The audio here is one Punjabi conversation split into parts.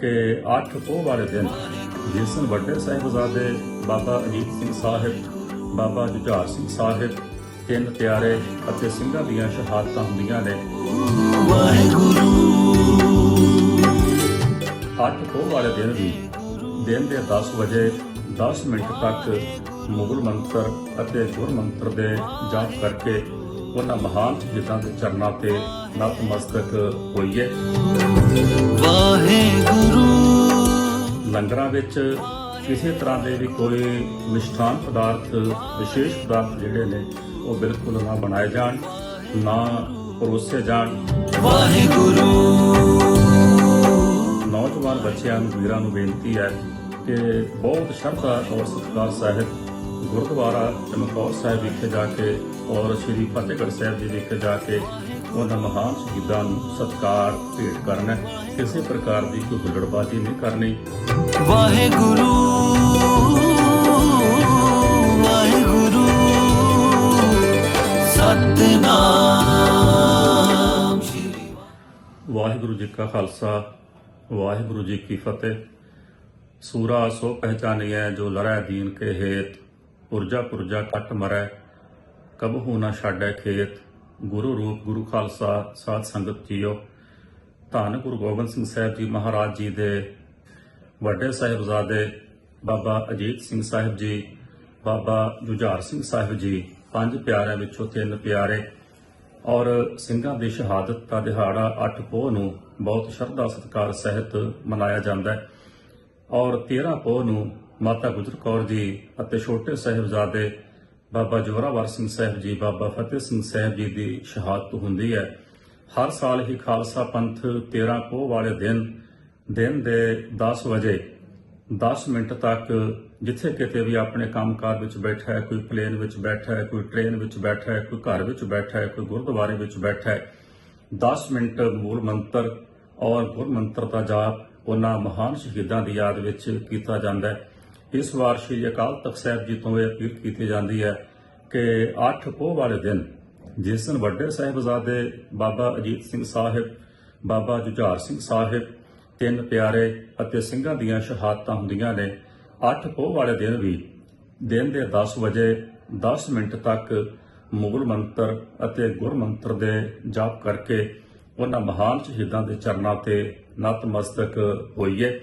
ਕਿ 8 ਪੋਹ ਵਾਲੇ ਦਿਨ ਜਿਸ ਦਿਨ ਵੱਡੇ ਸਾਹਿਬਜ਼ਾਦੇ ਬਾਬਾ ਅਜੀਤ ਸਿੰਘ ਸਾਹਿਬ, ਬਾਬਾ ਜੁਝਾਰ ਸਿੰਘ ਸਾਹਿਬ, ਤਿੰਨ ਪਿਆਰੇ ਅਤੇ ਸਿੰਘਾਂ ਦੀਆਂ ਸ਼ਹਾਦਤਾਂ ਹੁੰਦੀਆਂ ਨੇ। ਅੱਠ ਪੋਹ ਵਾਲੇ ਦਿਨ ਵੀ ਦਿਨ ਦੇ 10 ਵਜੇ 10 ਮਿੰਟ ਤੱਕ ਮੁਗਲ ਮੰਤਰ ਅਤੇ ਗੁਰ ਮੰਤਰ ਦੇ ਜਾਪ ਕਰਕੇ ਉਹਨਾਂ ਮਹਾਨ ਸ਼ਹੀਦਾਂ ਦੇ ਚਰਨਾਂ ਤੇ ਨਤਮਸਤਕ ਹੋਈਏ। ਵਾਹਿਗੁਰੂ। ਲੰਗਰਾਂ ਵਿੱਚ ਕਿਸੇ ਤਰ੍ਹਾਂ ਦੇ ਵੀ ਕੋਈ ਮਿਸ਼ਠਾਨ ਪਦਾਰਥ ਵਿਸ਼ੇਸ਼ ਪਦਾਰਥ ਜਿਹੜੇ ਨੇ ਉਹ ਬਿਲਕੁਲ ਨਾ ਬਣਾਏ ਜਾਣ ਨਾ ਪਰੋਸੇ ਜਾਣ। ਵਾਹਿਗੁਰੂ। ਨੌਜਵਾਨ ਬੱਚਿਆਂ ਨੂੰ ਵੀਰਾਂ ਨੂੰ ਬੇਨਤੀ ਹੈ ਕਿ ਬਹੁਤ ਸ਼ਰਧਾ ਔਰ ਸਤਿਕਾਰ ਸਹਿਤ ਗੁਰਦੁਆਰਾ ਚਮਕੌਰ ਸਾਹਿਬ ਵਿਖੇ ਜਾ ਕੇ ਔਰ ਸ੍ਰੀ ਫਤਿਹਗੜ੍ਹ ਸਾਹਿਬ ਜੀ ਵਿਖੇ ਜਾ ਕੇ ਉਹਨਾਂ ਮਹਾਨ ਸ਼ਹੀਦਾਂ ਨੂੰ ਸਤਿਕਾਰ ਭੇਟ ਕਰਨਾ ਹੈ। ਕਿਸੇ ਪ੍ਰਕਾਰ ਦੀ ਕੋਈ ਹੁੱਲੜਬਾਜ਼ੀ ਨਹੀਂ ਕਰਨੀ ਵਾਹਿਗੁਰੂ ਵਾਹਿਗੁਰੂ ਸਤਨਾਮ ਸ਼੍ਰੀ ਵਾਹਿਗੁਰੂ ਜੀ ਕਾ ਖਾਲਸਾ ਵਾਹਿਗੁਰੂ ਜੀ ਕੀ ਫਤਿਹ ਸੂਰਾ ਸੋ ਪਹਿਚਾਨਿਐ ਜੋ ਲੜੈ ਦੀਨ ਕੇ ਹੇਤ ਪੁਰਜਾ ਪੁਰਜਾ ਕੱਟ ਮਰੈ ਕਬਹੂ ਨਾ ਛਾੜੈ ਖੇਤ। ਗੁਰੂ ਰੂਪ ਗੁਰੂ ਖਾਲਸਾ ਸਾਧ ਸੰਗਤ ਜੀਓ। ਧੰਨ ਗੁਰੂ ਗੋਬਿੰਦ ਸਿੰਘ ਸਾਹਿਬ ਜੀ ਮਹਾਰਾਜ ਜੀ ਦੇ ਵੱਡੇ ਸਾਹਿਬਜ਼ਾਦੇ ਬਾਬਾ ਅਜੀਤ ਸਿੰਘ ਸਾਹਿਬ ਜੀ, ਬਾਬਾ ਜੁਝਾਰ ਸਿੰਘ ਸਾਹਿਬ ਜੀ, ਪੰਜ ਪਿਆਰਿਆਂ ਵਿੱਚੋਂ ਤਿੰਨ ਪਿਆਰੇ ਔਰ ਸਿੰਘਾਂ ਦੀ ਸ਼ਹਾਦਤ ਦਾ ਦਿਹਾੜਾ 8 ਪੋਹ ਨੂੰ ਬਹੁਤ ਸ਼ਰਧਾ ਸਤਿਕਾਰ ਸਹਿਤ ਮਨਾਇਆ ਜਾਂਦਾ ਹੈ। ਔਰ 13 ਪੋਹ ਨੂੰ ਮਾਤਾ ਗੁਜਰ ਕੌਰ ਜੀ ਅਤੇ ਛੋਟੇ ਸਾਹਿਬਜ਼ਾਦੇ ਬਾਬਾ ਜੋਰਾਵਰ ਸਿੰਘ ਸਾਹਿਬ ਜੀ, ਬਾਬਾ ਫਤਿਹ ਸਿੰਘ ਸਾਹਿਬ ਜੀ ਦੀ ਸ਼ਹਾਦਤ ਹੁੰਦੀ ਹੈ। ਹਰ ਸਾਲ ਹੀ ਖਾਲਸਾ ਪੰਥ 13 ਪੋਹ ਵਾਲੇ ਦਿਨ ਦਿਨ ਦੇ 10 ਵਜੇ 10 ਮਿੰਟ ਤੱਕ ਜਿੱਥੇ ਕਿਤੇ ਵੀ ਆਪਣੇ ਕੰਮਕਾਰ ਵਿੱਚ ਬੈਠਾ ਹੈ, ਕੋਈ ਪਲੇਨ ਵਿੱਚ ਬੈਠਾ ਹੈ, ਕੋਈ ਟ੍ਰੇਨ ਵਿੱਚ ਬੈਠਾ ਹੈ, ਕੋਈ ਘਰ ਵਿੱਚ ਬੈਠਾ ਹੈ, ਕੋਈ ਗੁਰਦੁਆਰੇ ਵਿੱਚ ਬੈਠਾ ਹੈ 10 ਮਿੰਟ ਮੂਲ ਮੰਤਰ ਔਰ ਗੁਰ ਮੰਤਰ ਦਾ ਜਾਪ ਉਹਨਾਂ ਮਹਾਨ ਸ਼ਹੀਦਾਂ ਦੀ ਯਾਦ ਵਿੱਚ ਕੀਤਾ ਜਾਂਦਾ ਹੈ। ਇਸ ਵਾਰ ਸ਼੍ਰੀ ਅਕਾਲ ਤਖਤ ਸਾਹਿਬ ਜੀ ਤੋਂ ਇਹ ਅਪੀਲ ਕੀਤੀ ਜਾਂਦੀ ਹੈ ਕਿ 8 ਪੋਹ ਵਾਲੇ ਦਿਨ ਜਿਸ ਦਿਨ ਵੱਡੇ ਸਾਹਿਬਜ਼ਾਦੇ ਬਾਬਾ ਅਜੀਤ ਸਿੰਘ ਸਾਹਿਬ, ਬਾਬਾ ਜੁਝਾਰ ਸਿੰਘ ਸਾਹਿਬ, ਤਿੰਨ ਪਿਆਰੇ ਅਤੇ ਸਿੰਘਾਂ ਦੀਆਂ ਸ਼ਹਾਦਤਾਂ ਹੁੰਦੀਆਂ ਨੇ 8 ਪੋਹ ਵਾਲੇ ਦਿਨ ਵੀ ਦਿਨ ਦੇ 10 ਵਜੇ 10 ਮਿੰਟ ਤੱਕ ਮੁਗਲ ਮੰਤਰ ਅਤੇ ਗੁਰ ਮੰਤਰ ਦੇ ਜਾਪ ਕਰਕੇ ਉਹਨਾਂ ਮਹਾਨ ਸ਼ਹੀਦਾਂ ਦੇ ਚਰਨਾਂ ਤੇ ਨਤਮਸਤਕ ਹੋਈਏ।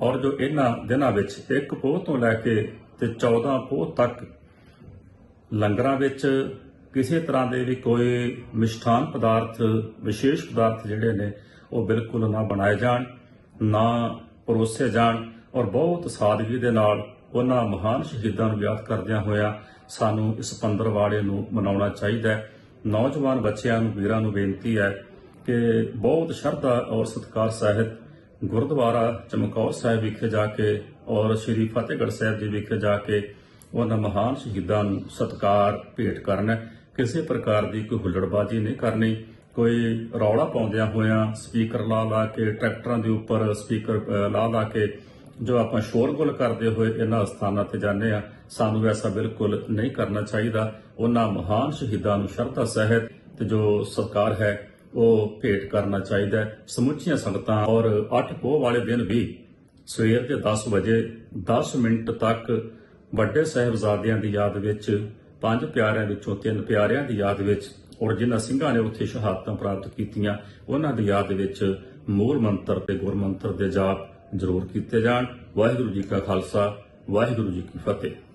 ਔਰ ਜੋ ਇਹਨਾਂ ਦਿਨਾਂ ਵਿੱਚ ਇੱਕ ਪੋਹ ਤੋਂ ਲੈ ਕੇ ਤੇ 14 ਪੋਹ ਤੱਕ ਲੰਗਰਾਂ ਵਿੱਚ ਕਿਸੇ ਤਰ੍ਹਾਂ ਦੇ ਵੀ ਕੋਈ ਮਿਸ਼ਠਾਨ ਪਦਾਰਥ, ਵਿਸ਼ੇਸ਼ ਪਦਾਰਥ ਜਿਹੜੇ ਨੇ, ਉਹ ਬਿਲਕੁਲ ਨਾ ਬਣਾਏ ਜਾਣ, ਨਾ ਪਰੋਸੇ ਜਾਣ ਔਰ ਬਹੁਤ ਸਾਦਗੀ ਦੇ ਨਾਲ ਉਹਨਾਂ ਮਹਾਨ ਸ਼ਹੀਦਾਂ ਨੂੰ ਯਾਦ ਕਰਦਿਆਂ ਹੋਇਆ ਸਾਨੂੰ ਇਸ ਪੰਦਰਵਾੜੇ ਨੂੰ ਮਨਾਉਣਾ ਚਾਹੀਦਾ ਹੈ। ਨੌਜਵਾਨ ਬੱਚਿਆਂ ਨੂੰ, ਵੀਰਾਂ ਨੂੰ ਬੇਨਤੀ ਹੈ ਕਿ ਬਹੁਤ ਸ਼ਰਧਾ ਔਰ ਸਤਿਕਾਰ ਸਹਿਤ ਗੁਰਦੁਆਰਾ ਚਮਕੌਰ ਸਾਹਿਬ ਵਿਖੇ ਜਾ ਕੇ ਔਰ ਸ੍ਰੀ ਫਤਿਹਗੜ੍ਹ ਸਾਹਿਬ ਜੀ ਵਿਖੇ ਜਾ ਕੇ ਉਹਨਾਂ ਮਹਾਨ ਸ਼ਹੀਦਾਂ ਨੂੰ ਸਤਿਕਾਰ ਭੇਟ ਕਰਨਾ। ਕਿਸੇ ਪ੍ਰਕਾਰ ਦੀ ਕੋਈ ਹੁੱਲੜਬਾਜ਼ੀ ਨਹੀਂ ਕਰਨੀ। ਕੋਈ ਰੌਲਾ ਪਾਉਂਦਿਆਂ ਹੋਇਆਂ ਸਪੀਕਰ ਲਾ ਲਾ ਕੇ, ਟਰੈਕਟਰਾਂ ਦੇ ਉੱਪਰ ਸਪੀਕਰ ਲਾ ਲਾ ਕੇ ਜੋ ਆਪਾਂ ਸ਼ੋਰਗੁਲ ਕਰਦੇ ਹੋਏ ਇਹਨਾਂ ਸਥਾਨਾਂ ਤੇ ਜਾਂਦੇ ਆ ਸਾਨੂੰ ਐਸਾ ਬਿਲਕੁਲ ਨਹੀਂ ਕਰਨਾ ਚਾਹੀਦਾ। ਉਹਨਾਂ ਮਹਾਨ ਸ਼ਹੀਦਾਂ ਨੂੰ ਸ਼ਰਧਾ ਸਹਿਤ ਤੇ ਜੋ ਸਤਿਕਾਰ ਹੈ ਉਹ ਭੇਟ ਕਰਨਾ ਚਾਹੀਦਾ ਹੈ। ਸਮੁੱਚੀਆਂ ਸੰਗਤਾਂ ਔਰ 8 ਪੋਹ ਵਾਲੇ ਦਿਨ ਵੀ ਸਵੇਰ ਦੇ 10 ਵਜੇ 10 ਮਿੰਟ ਤੱਕ ਵੱਡੇ ਸਾਹਿਬਜ਼ਾਦਿਆਂ ਦੀ ਯਾਦ ਵਿੱਚ, ਪੰਜ ਪਿਆਰਿਆਂ ਵਿੱਚੋਂ ਤਿੰਨ ਪਿਆਰਿਆਂ ਦੀ ਯਾਦ ਵਿੱਚ ਔਰ ਜਿਨ੍ਹਾਂ ਸਿੰਘਾਂ ਨੇ ਉੱਥੇ ਸ਼ਹਾਦਤਾਂ ਪ੍ਰਾਪਤ ਕੀਤੀਆਂ, ਉਹਨਾਂ ਦੀ ਯਾਦ ਵਿੱਚ ਮੂਲ ਮੰਤਰ ਤੇ ਗੁਰ ਮੰਤਰ ਦੇ ਜਾਪ ਜ਼ਰੂਰ ਕੀਤੇ ਜਾਣ। ਵਾਹਿਗੁਰੂ ਜੀ ਕਾ ਖਾਲਸਾ, ਵਾਹਿਗੁਰੂ ਜੀ ਕੀ ਫਤਿਹ।